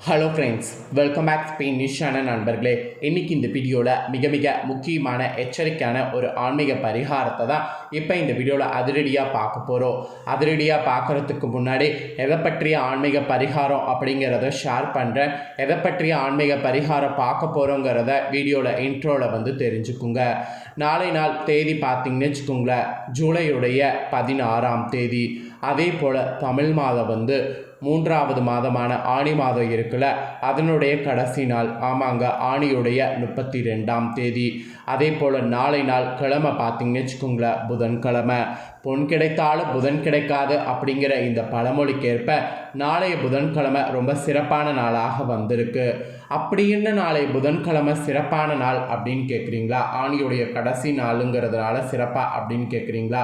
Hello friends welcome back Spain நியூஸான நண்பர்களே. இன்னைக்கு இந்த வீடியோவில் மிக மிக முக்கியமான எச்சரிக்கையான ஒரு ஆன்மீக பரிகாரத்தை தான் இப்போ இந்த வீடியோவில் அதிரடியாக பார்க்க போகிறோம் அதிரடியாக பார்க்குறதுக்கு முன்னாடி எதை பற்றிய ஆன்மீக பரிகாரம் அப்படிங்கிறத ஷேர் பண்ணுறேன் எதை பற்றிய ஆன்மீக பரிகாரம் பார்க்க போகிறோங்கிறத வீடியோவில் இன்ட்ரோவில் வந்து தெரிஞ்சுக்குங்க. நாளை நாள் தேதி பார்த்தீங்கன்னு வச்சுக்கோங்களேன் ஜூலையுடைய பதினாறாம் தேதி. அதே போல் தமிழ் மாதம் வந்து மூன்றாவது மாதமான ஆணி மாதம் இருக்குல்ல அதனுடைய கடைசி நாள். ஆமாங்க ஆணியுடைய முப்பத்தி ரெண்டாம் தேதி. அதே போல் நாளை நாள் கிழமை பார்த்தீங்கன்னு வச்சுக்கோங்களேன் புதன்கிழமை. பொன் கிடைத்தாலும் புதன் கிடைக்காது அப்படிங்கிற இந்த பழமொழிக்கேற்ப நாளைய புதன்கிழமை ரொம்ப சிறப்பான நாளாக வந்திருக்கு. அப்படி என்ன நாளை புதன்கிழமை சிறப்பான நாள் அப்படின்னு கேட்குறீங்களா ஆணியுடைய கடைசி நாளுங்கிறதுனால சிறப்பாக அப்படின்னு கேட்குறீங்களா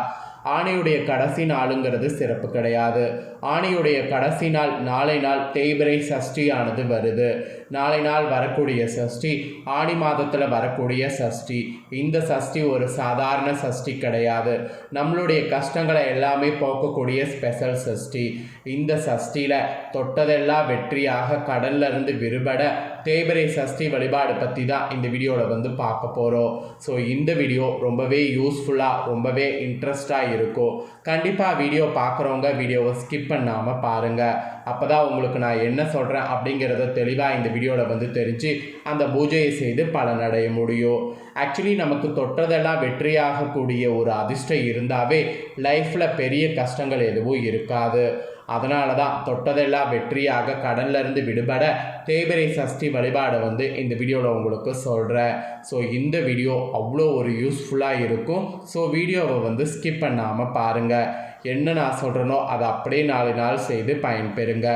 ஆணையுடைய கடைசி நாளுங்கிறது சிறப்பு கிடையாது. ஆணையுடைய கடைசி நாள் நாளை நாள் தேய்பிரை சஷ்டியானது வருது. நாளை நாள் வரக்கூடிய சஷ்டி ஆணி மாதத்தில் வரக்கூடிய சஷ்டி. இந்த சஷ்டி ஒரு சாதாரண சஷ்டி கிடையாது. நம்மளுடைய கஷ்டங்களை எல்லாமே போக்கக்கூடிய ஸ்பெஷல் சஷ்டி. இந்த சஷ்டியில் தொட்டதெல்லாம் வெற்றியாக கடல்லிருந்து விடுபட தேய்பிரை சஷ்டி வழிபாடு பற்றி தான் இந்த வீடியோவில் வந்து பார்க்க போகிறோம் ஸோ இந்த வீடியோ ரொம்பவே யூஸ்ஃபுல்லாக ரொம்பவே இன்ட்ரெஸ்டாக இருக்கும். கண்டிப்பாக வீடியோ பார்க்குறவங்க வீடியோவை ஸ்கிப் பண்ணாமல் பாருங்கள் அப்போ தான் உங்களுக்கு நான் என்ன சொல்கிறேன் அப்படிங்கிறத தெளிவாக இந்த வீடியோவில் வந்து தெரிஞ்சு அந்த பூஜையை செய்து பலனடைய முடியும். ஆக்சுவலி நமக்கு தொட்டதெல்லாம் வெற்றியாகக்கூடிய ஒரு அதிர்ஷ்டம் இருந்தாவே லைஃப்பில் பெரிய கஷ்டங்கள் எதுவும் இருக்காது. அதனால தான் தொட்டதெல்லாம் வெற்றியாக கடன்லேருந்து விடுபட தேய்பிரை சஷ்டி வழிபாடை வந்து இந்த வீடியோவில் உங்களுக்கு சொல்கிறேன் ஸோ இந்த வீடியோ அவ்வளோ ஒரு யூஸ்ஃபுல்லாக இருக்கும். ஸோ வீடியோவை வந்து ஸ்கிப் பண்ணாமல் பாருங்கள் என்ன நான் சொல்கிறேனோ அதை அப்படியே நாலு நாள் செய்து பயன்பெறுங்க.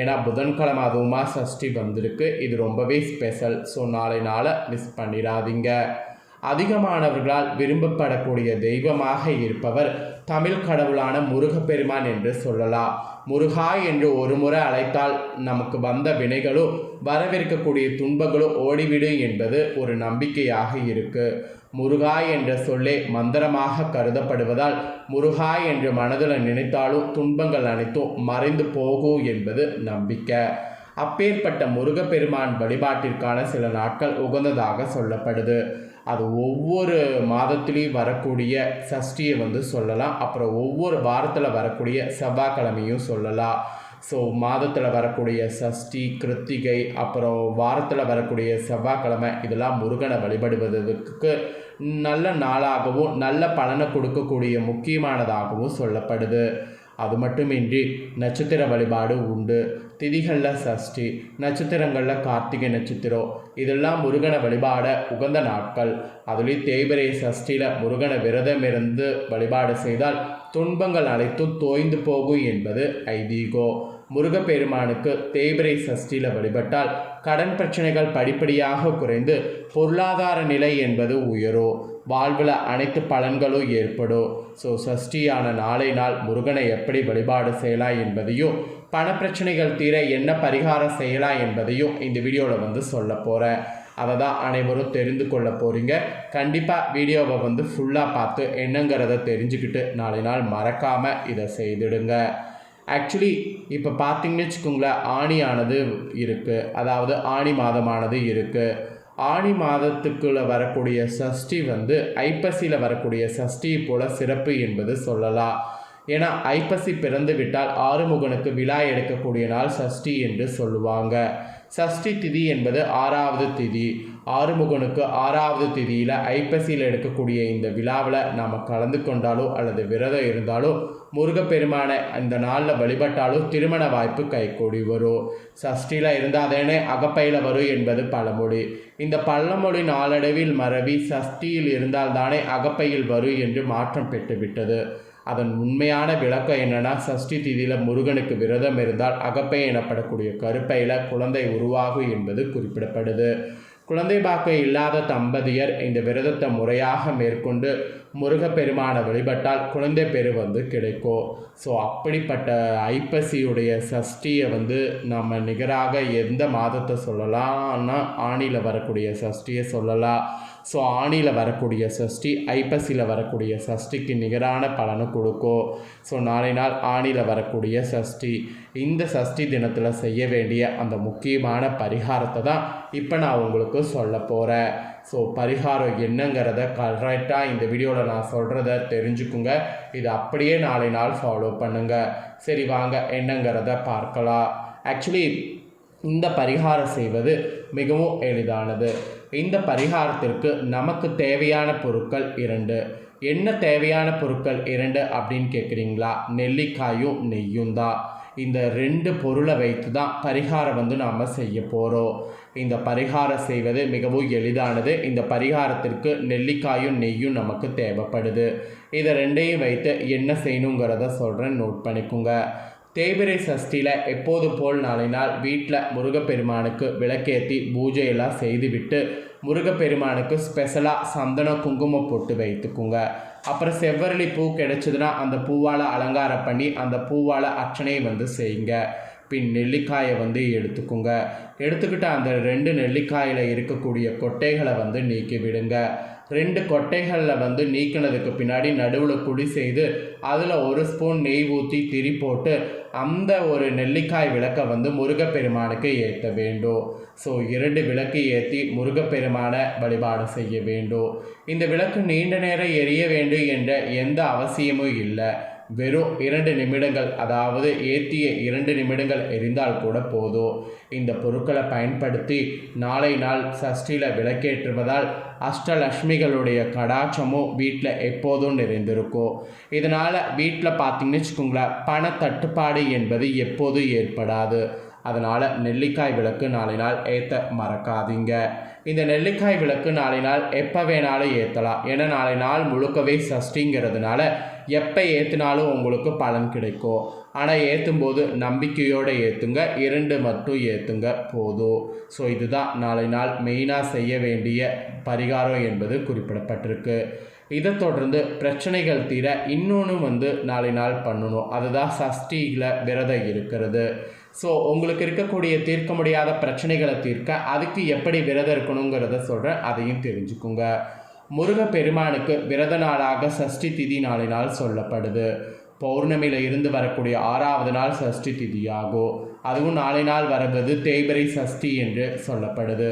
ஏன்னா புதன்கிழமை அதுவுமா சஷ்டி வந்திருக்கு. இது ரொம்பவே ஸ்பெஷல் ஸோ நாளை நாளை மிஸ் பண்ணிடாதீங்க. அதிகமானவர்களால் விரும்பப்படக்கூடிய தெய்வமாக இருப்பவர் தமிழ் கடவுளான முருகப்பெருமான் என்று சொல்லலாம் முருகா என்று ஒரு முறை அழைத்தால் நமக்கு வந்த வினைகளோ வரவிருக்கக்கூடிய துன்பங்களோ ஓடிவிடும் என்பது ஒரு நம்பிக்கையாக இருக்கு. முருகா என்ற சொல்லே மந்திரமாக கருதப்படுவதால் முருகா என்று மனதில் நினைத்தாலும் துன்பங்கள் அனைத்தும் மறைந்து போகும் என்பது நம்பிக்கை. அப்பேற்பட்ட முருகப்பெருமான் வழிபாட்டிற்கான சில நாட்கள் உகந்ததாக சொல்லப்படுது. அது ஒவ்வொரு மாதத்துலேயும் வரக்கூடிய சஷ்டியை வந்து சொல்லலாம். அப்புறம் ஒவ்வொரு வாரத்தில் வரக்கூடிய செவ்வாய்க்கிழமையும் சொல்லலாம். ஸோ மாதத்தில் வரக்கூடிய சஷ்டி கிருத்திகை அப்புறம் வாரத்தில் வரக்கூடிய செவ்வாய்க்கிழமை இதெல்லாம் முருகனை வழிபடுவதற்கு நல்ல நாளாகவும் நல்ல பலனை கொடுக்கக்கூடிய முக்கியமானதாகவும் சொல்லப்படுது. அது மட்டுமின்றி நட்சத்திர வழிபாடு உண்டு. திதிகளில் சஷ்டி நட்சத்திரங்களில் கார்த்திகை நட்சத்திரம். இதெல்லாம் முருகனை வழிபாட உகந்த நாட்கள். அதுலேயும் தேய்பிரை சஷ்டியில் முருகனை விரதம் இருந்து வழிபாடு செய்தால் துன்பங்கள் அனைத்தும் தோய்ந்து போகும் என்பது ஐதீகோ. முருகப்பெருமானுக்கு தேய்பிரை சஷ்டியில் வழிபட்டால் கடன் பிரச்சனைகள் படிப்படியாக குறைந்து பொருளாதார நிலை என்பது உயரும். வாழ்வில் அனைத்து பலன்களும் ஏற்படும். ஸோ சஷ்டியான நாளை நாள் முருகனை எப்படி வழிபாடு செய்யலாம் என்பதையும் பணப்பிரச்சனைகள் தீர என்ன பரிகாரம் செய்யலாம் என்பதையும் இந்த வீடியோவில் வந்து சொல்ல போகிறேன் அதை தான் அனைவரும் தெரிந்து கொள்ள போகிறீங்க கண்டிப்பாக வீடியோவை வந்து ஃபுல்லாக பார்த்து என்னங்கிறத தெரிஞ்சுக்கிட்டு நாளை நாள் மறக்காமல் இதை செய்திடுங்க. ஆக்சுவலி இப்போ பார்த்தீங்கன்னு வச்சுக்கோங்களேன் ஆணியானது இருக்குது அதாவது ஆணி மாதமானது இருக்குது ஆணி மாதத்துக்குள்ளே வரக்கூடிய சஷ்டி வந்து ஐப்பசியில் வரக்கூடிய சஷ்டி போல சிறப்பு என்பது சொல்லலாம் ஏன்னா ஐப்பசி பிறந்து விட்டால் ஆறுமுகனுக்கு விழா எடுக்கக்கூடிய நாள் சஷ்டி என்று சொல்லுவாங்க. சஷ்டி திதி என்பது ஆறாவது திதி. ஆறுமுகனுக்கு ஆறாவது திதியில் ஐப்பசியில் எடுக்கக்கூடிய இந்த விழாவில் நாம் கலந்து கொண்டாலோ அல்லது விரதம் இருந்தாலோ முருகப்பெருமானை அந்த நாளில் வழிபட்டாலும் திருமண வாய்ப்பு கைகூடி வரும். சஷ்டியில் இருந்தாதேனே அகப்பையில் வரும் என்பது பழமொழி. இந்த பழமொழி நாளடைவில் மறவி சஷ்டியில் இருந்தால்தானே அகப்பையில் வரும் என்று மாற்றம் பெற்றுவிட்டது அதன் உண்மையான விளக்கம் என்னென்னா சஷ்டி திதியில் முருகனுக்கு விரதம் இருந்தால் அகப்பை எனப்படக்கூடிய கருப்பையில் குழந்தை உருவாகும் என்பது குறிப்பிடப்படுது. குழந்தை பாக்க இல்லாத தம்பதியர் இந்த விரதத்தை முறையாக மேற்கொண்டு முருகப்பெருமானை வழிபட்டால் குழந்தை பேர் வந்து கிடைக்கும். ஸோ அப்படிப்பட்ட ஐப்பசியுடைய சஷ்டியை வந்து நம்ம நிகராக எந்த மாதத்தை சொல்லலாம்னா ஆணியில் வரக்கூடிய சஷ்டியை சொல்லலாம். ஸோ ஆணியில் வரக்கூடிய சஷ்டி ஐப்பசியில் வரக்கூடிய சஷ்டிக்கு நிகரான பலனை கொடுக்கும். ஸோ நாளை நாள் ஆணியில் வரக்கூடிய சஷ்டி இந்த சஷ்டி தினத்தில் செய்ய வேண்டிய அந்த முக்கியமான பரிகாரத்தை தான் இப்போ நான் உங்களுக்கு சொல்ல போகிறேன் ஸோ பரிகாரம் என்னங்கிறத கரெக்டாக இந்த வீடியோவில் நான் சொல்கிறத தெரிஞ்சுக்குங்க. இது அப்படியே நாளை நாள் ஃபாலோ பண்ணுங்கள் சரி வாங்க என்னங்கிறத பார்க்கலாம். ஆக்சுவலி இந்த பரிகாரம் செய்வது மிகவும் எளிதானது. இந்த பரிகாரத்திற்கு நமக்கு தேவையான பொருட்கள் இரண்டு. என்ன தேவையான பொருட்கள் இரண்டு அப்படின்னு கேட்குறீங்களா நெல்லிக்காயும் நெய்யும் தான் இந்த ரெண்டு பொருளை வைத்து தான் பரிகாரம் வந்து நாம் செய்ய போகிறோம் இந்த பரிகாரம் செய்வது மிகவும் எளிதானது. இந்த பரிகாரத்திற்கு நெல்லிக்காயும் நெய்யும் நமக்கு தேவைப்படுது. இதை ரெண்டையும் வைத்து என்ன செய்யணுங்கிறத சொல்கிறேன் நோட் பண்ணிக்கோங்க. தேய்பிரை சஷ்டியில் எப்போது போல் நாளை நாள் வீட்டில் முருகப்பெருமானுக்கு விளக்கேற்றி பூஜையெல்லாம் செய்துவிட்டு முருகப்பெருமானுக்கு ஸ்பெஷலாக சந்தன குங்குமம் போட்டு வைத்துக்குங்க. அப்புறம் செவ்வரளி பூ கிடைச்சதுன்னா அந்த பூவால் அலங்காரம் பண்ணி அந்த பூவால் அர்ச்சனையை வந்து செய்யுங்க. பின் நெல்லிக்காயை வந்து எடுத்துக்குங்க. எடுத்துக்கிட்டு அந்த ரெண்டு நெல்லிக்காயில் இருக்கக்கூடிய கொட்டைகளை வந்து நீக்கி விடுங்க ரெண்டு கொட்டைகளில் வந்து நீக்கினதுக்கு பின்னாடி நடுவில் குடி செய்து அதில் ஒரு ஸ்பூன் நெய் ஊற்றி திரி போட்டு அந்த ஒரு நெல்லிக்காய் விளக்கை வந்து முருகப்பெருமானுக்கு ஏற்ற வேண்டும். ஸோ இரண்டு விளக்கு ஏற்றி முருகப்பெருமானை வழிபாடு செய்ய வேண்டும். இந்த விளக்கு நீண்ட நேரம் எரிய வேண்டும் என்ற எந்த அவசியமும் இல்லை. வெறும் இரண்டு நிமிடங்கள் அதாவது ஏற்றிய இரண்டு நிமிடங்கள் எரிந்தால் கூட போதும். இந்த பொருட்களை பயன்படுத்தி நாளை நாள் சஷ்டியில் விளக்கேற்றுவதால் அஷ்டலக்ஷ்மிகளுடைய கடாட்சமும் வீட்டில் எப்போதும் நிறைந்திருக்கும் இதனால் வீட்டில் பார்த்தீங்கன்னு வச்சுக்கோங்களேன் பண தட்டுப்பாடு என்பது எப்போதும் ஏற்படாது. அதனால் நெல்லிக்காய் விளக்கு நாளை நாள் ஏற்ற மறக்காதீங்க. இந்த நெல்லிக்காய் விளக்கு நாளை நாள் எப்போ வேணாலும் ஏற்றலாம் ஏன்னா நாளை நாள் முழுக்கவே சஷ்டிங்கிறதுனால எப்போ ஏற்றினாலும் உங்களுக்கு பலன் கிடைக்கும். ஆனால் ஏற்றும் போது நம்பிக்கையோடு ஏற்றுங்க இரண்டு மட்டும் ஏற்றுங்க போதும். ஸோ இதுதான் நாளை நாள் மெயினாக செய்ய வேண்டிய பரிகாரம் என்பது குறிப்பிடப்பட்டிருக்கு. இதை தொடர்ந்து பிரச்சனைகள் தீர இன்னொன்று வந்து நாளை நாள் பண்ணணும். அதுதான் சஷ்டியில் விரதம் இருக்கிறது. ஸோ உங்களுக்கு இருக்கக்கூடிய தீர்க்க முடியாத பிரச்சனைகளை தீர்க்க அதுக்கு எப்படி விரதம் இருக்கணுங்கிறத சொல்கிறேன் அதையும் தெரிஞ்சுக்குங்க. முருகப்பெருமானுக்கு விரத நாளாக சஷ்டி திதி நாளை நாள் சொல்லப்படுது. பௌர்ணமியில் இருந்து வரக்கூடிய ஆறாவது நாள் சஷ்டி திதியாகும். அதுவும் நாளை நாள் வருவது தேய்பிரை சஷ்டி என்று சொல்லப்படுது.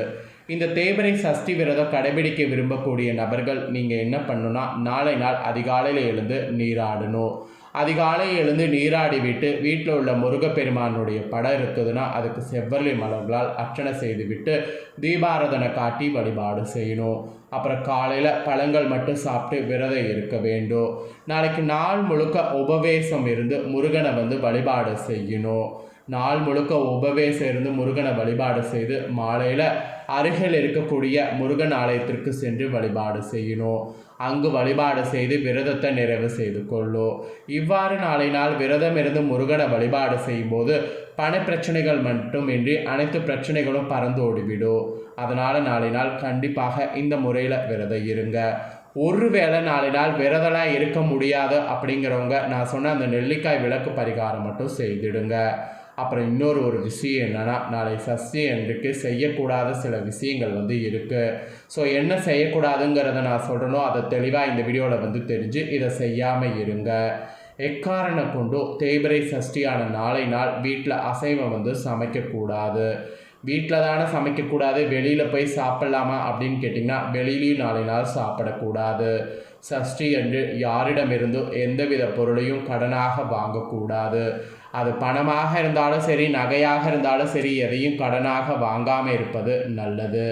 இந்த தேய்பிரை சஷ்டி விரதம் கடைபிடிக்க விரும்பக்கூடிய நபர்கள் நீங்கள் என்ன பண்ணணும்னா நாளை நாள் அதிகாலையில் எழுந்து நீராடணும். அதிகாலை எழுந்து நீராடி விட்டு வீட்டில் உள்ள முருகப்பெருமானுடைய படம் இருக்குதுன்னா அதுக்கு செவ்வரளி மலர்களால் அர்ச்சனை செய்துவிட்டு தீபாராதனை காட்டி வழிபாடு செய்யணும். அப்புறம் காலையில் பழங்கள் மட்டும் சாப்பிட்டு விரதம் இருக்க வேண்டும். நாளைக்கு நாள் முழுக்க உபவேசம் இருந்து முருகனை வந்து வழிபாடு செய்யணும். நாள் முழுக்க உபவேசம் இருந்து முருகனை வழிபாடு செய்து மாலையில் அருகில் இருக்கக்கூடிய முருகன் ஆலயத்திற்கு சென்று வழிபாடு செய்யணும். அங்கு வழிபாடு செய்து விரதத்தை நிறைவு செய்து கொள்ளும் இவ்வாறு நாளை நாள் விரதம் இருந்து முருகனை வழிபாடு செய்யும்போது பண பிரச்சனைகள் மட்டுமின்றி அனைத்து பிரச்சனைகளும் பறந்து ஓடிவிடும் அதனால் நாளை நாள் கண்டிப்பாக இந்த முறையில் விரதம் இருங்க. ஒருவேளை நாளை நாள் விரதெல்லாம் இருக்க முடியாது அப்படிங்கிறவங்க நான் சொன்ன அந்த நெல்லிக்காய் விளக்கு பரிகாரம் மட்டும் செய்திடுங்க. அப்புறம் இன்னொரு ஒரு விஷயம் என்னென்னா நாளை சஷ்டி அன்றைக்கு செய்யக்கூடாத சில விஷயங்கள் வந்து இருக்குது ஸோ என்ன செய்யக்கூடாதுங்கிறத நான் சொல்கிறனோ அதை தெளிவாக இந்த வீடியோவில் வந்து தெரிஞ்சு இதை செய்யாமல் இருங்க. எக்காரணம் கொண்டு தேய்பிரை சஷ்டியான நாளை நாள் வீட்டில் அசைவம் வந்து சமைக்கக்கூடாது. வீட்டில் தானே சமைக்கக்கூடாது வெளியில் போய் சாப்பிட்லாமா அப்படின்னு கேட்டிங்கன்னா வெளியிலையும் நாளை நாள் சாப்பிடக்கூடாது. சஷ்டி என்று யாரிடமிருந்தும் எந்தவித பொருளையும் கடனாக வாங்கக்கூடாது. அது பணமாக இருந்தாலும் சரி நகையாக இருந்தாலும் சரி எதையும் கடனாக வாங்காமல் இருப்பது நல்லது.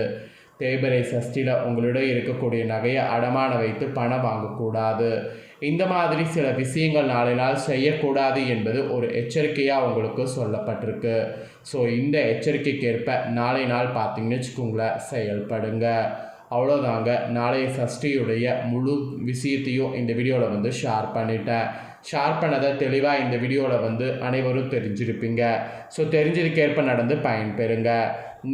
தேய்பிரை சஷ்டியில் உங்களிடம் இருக்கக்கூடிய நகையை அடமான வைத்து பணம் வாங்கக்கூடாது. இந்த மாதிரி சில விஷயங்கள் நாளை நாள் செய்யக்கூடாது என்பது ஒரு எச்சரிக்கையாக உங்களுக்கு சொல்லப்பட்டிருக்கு. ஸோ இந்த எச்சரிக்கைக்கேற்ப நாளை நாள் பார்த்தீங்கன்னு வச்சுக்கோங்களேன் செயல்படுங்க. அவ்வளோதாங்க நாளைய சஷ்டியுடைய முழு விஷயத்தையும் இந்த வீடியோவில் வந்து ஷேர் பண்ணிட்டேன். ஷேர் பண்ணதை தெளிவாக இந்த வீடியோவில் வந்து அனைவரும் தெரிஞ்சிருப்பீங்க. ஸோ தெரிஞ்சதுக்கேற்ப நடந்து பயன்பெறுங்க.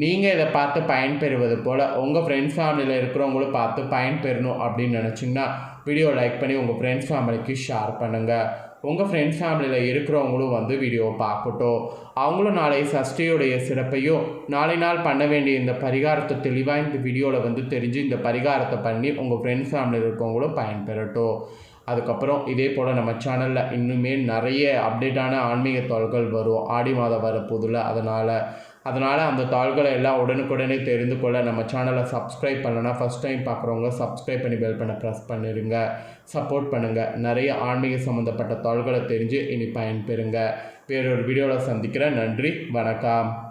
நீங்கள் இதை பார்த்து பயன்பெறுவது போல் உங்கள் ஃப்ரெண்ட்ஸ் ஃபேமிலியில் இருக்கிறவங்களும் பார்த்து பயன்பெறணும் அப்படின்னு நினச்சிங்கன்னா வீடியோ லைக் பண்ணி உங்கள் ஃப்ரெண்ட்ஸ் ஃபேமிலிக்கு ஷேர் பண்ணுங்கள் உங்கள் ஃப்ரெண்ட்ஸ் ஃபேமிலியில் இருக்கிறவங்களும் வந்து வீடியோ பார்க்கட்டும். அவங்களும் நாளை சஷ்டியுடைய சிறப்பையும் நாளை நாள் பண்ண வேண்டிய இந்த பரிகாரத்தை தெளிவாக இந்த வீடியோவில் வந்து தெரிஞ்சு இந்த பரிகாரத்தை பண்ணி உங்கள் ஃப்ரெண்ட்ஸ் ஃபேமிலியில் இருக்கவங்களும் பயன்பெறட்டும். அதுக்கப்புறம் இதே போல் நம்ம சேனலில் இன்னுமே நிறைய அப்டேட்டான ஆன்மீக தொல்கள் வரும். ஆடி மாதம் வர புதுல அதனால் அதனால் அந்த தாள்களை எல்லாம் உடனுக்குடனே தெரிந்து கொள்ள நம்ம சேனலை சப்ஸ்கிரைப் பண்ணலன்னா ஃபஸ்ட் டைம் பார்க்குறவங்க சப்ஸ்கிரைப் பண்ணி பெல் பண்ண ப்ரெஸ் பண்ணிடுங்க சப்போர்ட் பண்ணுங்கள் நிறைய ஆன்மீக சம்மந்தப்பட்ட தாள்களை தெரிஞ்சு இனி பயன்பெறுங்க. வேறொரு வீடியோவில் சந்திக்கிறேன். நன்றி. வணக்கம்.